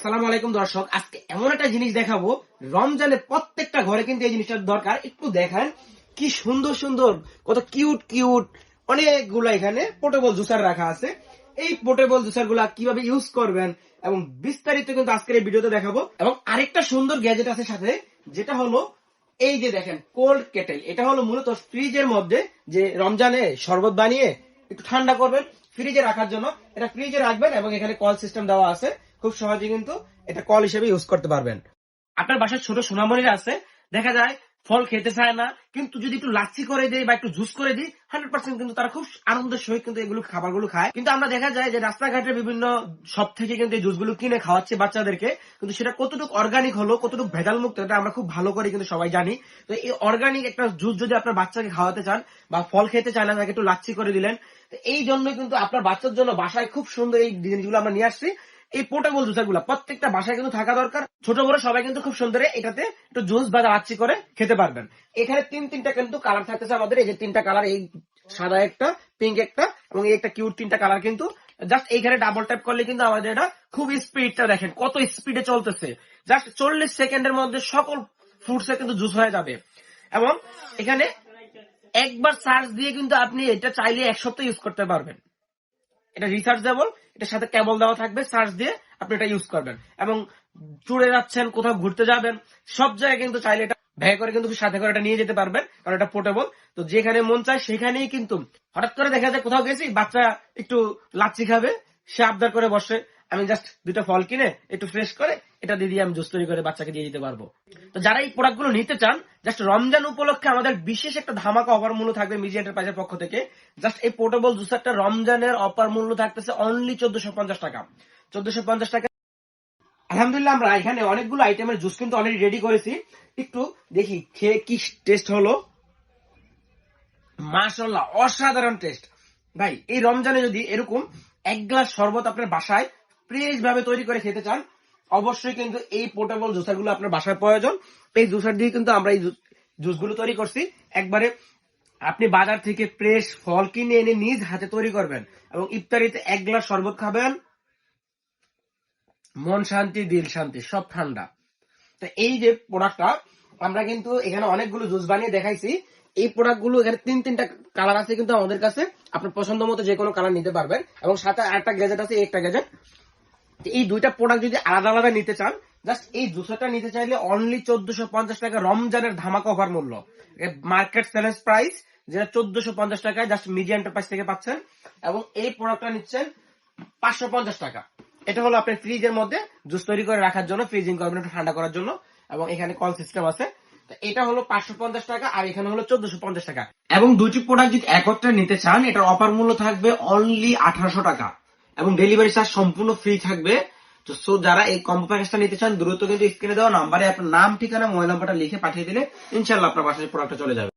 আসসালামু আলাইকুম দর্শক, আজকে এমন একটা জিনিস দেখাবো। রমজানে প্রত্যেকটা ঘরে কিন্তু এই জিনিসটার দরকার। একটু দেখেন, কি সুন্দর সুন্দর, কত কিউট কিউট অনেকগুলো এখানে পোর্টেবল জুসার রাখা আছে। এই পোর্টেবল জুসারগুলা কীভাবে ইউজ করবেন এবং বিস্তারিত কিন্তু আজকের এই ভিডিওতে দেখাবো। এবং আরেকটা সুন্দর গ্যাজেট আছে সাথে, যেটা হলো এই যে দেখেন কোল্ড কেটেল এটা হলো মূলত ফ্রিজের মধ্যে যে রমজানে শরবত বানিয়ে একটু ঠান্ডা করবেন ফ্রিজে রাখার জন্য। এটা ফ্রিজে রাখবেন এবং এখানে কল সিস্টেম দেওয়া আছে। খুব সহজে কিন্তু এটা কল হিসেবে ইউজ করতে পারবেন। আপনার বাসায় ছোট সোনামণিরা আছে, দেখা যায় ফল খেতে চায় না, কিন্তু যদি একটু লাচ্ছি করে দিই বা একটু জুস করে দিই হান্ড্রেড পার্সেন্ট কিন্তু তারা খুব আনন্দের সহিত কিন্তু এগুলো খাবারগুলো খায়। কিন্তু আমরা দেখা যায় যে রাস্তাঘাটের বিভিন্ন সব থেকে কিন্তু এই জুসগুলো কিনে খাওয়াচ্ছে বাচ্চাদেরকে, কিন্তু সেটা কতটুকু অর্গানিক হলো, কতটুকু ভেজাল মুক্ত এটা আমরা খুব ভালো করে কিন্তু সবাই জানি। তো এই অর্গানিক একটা জুস যদি আপনার বাচ্চাকে খাওয়াতে চান বা ফল খেতে চান না, তাকে একটু লাচ্ছি করে দিলেন এই জন্য কিন্তু আপনার বাচ্চার জন্য বাসায় খুব সুন্দর এই জিনিসগুলো আমরা নিয়ে আসছি। এই পোর্টেবল জুসারগুলা প্রত্যেকটা বাসায় কিন্তু থাকা দরকার। ছোট বড় সবাই কিন্তু খুব সুন্দর এটাতে একটু জুস বা লাচ্ছি করে খেতে পারবেন। এখানে তিন তিনটা কিন্তু কালার থাকতেছে আমাদের। এই যে তিনটা কালার এই সাদা একটা পিঙ্ক একটা এবং এই একটা কিউট তিনটা কালার কিন্তু জাস্ট এইখানে ডাবল ট্যাপ করলে কিন্তু আমাদের এটা খুব স্পিডটা দেখেন, কত স্পিডে চলতেছে। জাস্ট চল্লিশ সেকেন্ডের মধ্যে সকল ফ্রুটসে কিন্তু জুস হয়ে যাবে। এবং এখানে একবার চার্জ দিয়ে কিন্তু আপনি এটা চাইলে এক সপ্তাহ ইউজ করতে পারবেন। এটা রিচার্জেবল এটার সাথে কেবল দেওয়া থাকবে চার্জ দিয়ে আপনি এটা ইউজ করবেন। এবং ট্যুরে যাচ্ছেন, কোথাও ঘুরতে যাবেন, সব জায়গায় কিন্তু চাইলে এটা ব্যয় করে কিন্তু সাথে করে এটা নিয়ে যেতে পারবেন, কারণ এটা পোর্টেবল তো যেখানে মন চায় সেখানেই কিন্তু হঠাৎ করে দেখা যায় কোথাও গেছি, বাচ্চা একটু লাচ্ছি খাবে, সে আবদার করে বসে আমি জাস্ট দুটো ফল কিনে, একটু ফ্রেশ করে, এটা দিয়ে দিয়ে আমি জুস তৈরি করে বাচ্চাকে দিয়ে দিতে পারব। তো যারা এই প্রোডাক্টগুলো নিতে চান জাস্ট রমজান উপলক্ষে আমাদের বিশেষ একটা ধামাকা অফার মূল্য থাকবে মিজি এন্টারপ্রাইজের পক্ষ থেকে। জাস্ট এই পোর্টেবল জুসারটা রমজানের অফার মূল্য থাকতেছে অনলি চোদ্দশো পঞ্চাশ টাকা। চোদ্দশো পঞ্চাশ টাকা আলহামদুলিল্লাহ, আমরা এখানে অনেকগুলো আইটেমের জুস কিন্তু অলরেডি রেডি করেছি। একটু দেখি, খেয়ে কি টেস্ট হলো? মাশাল্লাহ অসাধারণ টেস্ট ভাই, এই রমজানে যদি এরকম এক গ্লাস শরবত আপনার বাসায় ফ্রেশ ভাবে তৈরি করে খেতে চান, অবশ্যই কিন্তু এই পোর্টেবল জুসারগুলো আপনার বাসায় প্রয়োজন। এই জুসার দিয়ে কিন্তু আমরা এই জুসগুলো তৈরি করছি। একবারে আপনি বাজার থেকে ফ্রেশ ফল কিনে এনে নিজ হাতে তৈরি করবেন এবং ইফতারিতে এক গ্লাস শরবত খাবেন। মন শান্তি, দিল শান্তি, সব ঠান্ডা। তো এই যে প্রোডাক্টটা আমরা কিন্তু এখানে অনেকগুলো জুস বানিয়ে দেখাইছি। এই প্রোডাক্টগুলো এখানে তিন তিনটা কালার আছে কিন্তু আমাদের কাছে। আপনার পছন্দ মতো যে কোনো কালার নিতে পারবেন। এবং সাথে আরেকটা গ্যাজেট আছে একটা গ্যাজেট এই দুইটা প্রোডাক্ট যদি আলাদা আলাদা নিতে চান জাস্ট এই জুসারটা নিতে চাইলে অনলি চোদ্দশো পঞ্চাশ টাকা রমজানের ধামাকা অফার মূল্য। মার্কেট সেলেন্স প্রাইস যেটা চোদ্দশো পঞ্চাশ টাকায় জাস্ট মিডিয়া এন্টারপ্রাইজ থেকে পাচ্ছেন, এবং এই প্রোডাক্টটা নিচ্ছেন পাঁচশো পঞ্চাশ টাকা। এটা হলো আপনার ফ্রিজের মধ্যে জুস তৈরি করে রাখার জন্য ফ্রিজিং করবেন ঠান্ডা করার জন্য, এবং এখানে কল সিস্টেম আছে। এটা হলো পাঁচশো পঞ্চাশ টাকা, আর এখানে হলো চোদ্দশো পঞ্চাশ টাকা। এবং দুটি প্রোডাক্ট যদি একত্রে নিতে চান, এটার অফার মূল্য থাকবে অনলি আঠারোশো টাকা। এবং ডেলিভারি চার্জ সম্পূর্ণ ফ্রি থাকবে। তো সো যারা এই কম্বো প্যাকেজটা নিতে চান, দ্রুত কিন্তু স্ক্রিনে দেওয়া নাম্বারে আপনার নাম, ঠিকানা মোবাইল নাম্বারটা লিখে পাঠিয়ে দিলে ইনশাল্লাহ আপনার বাসায় প্রোডাক্টটা চলে যাবে।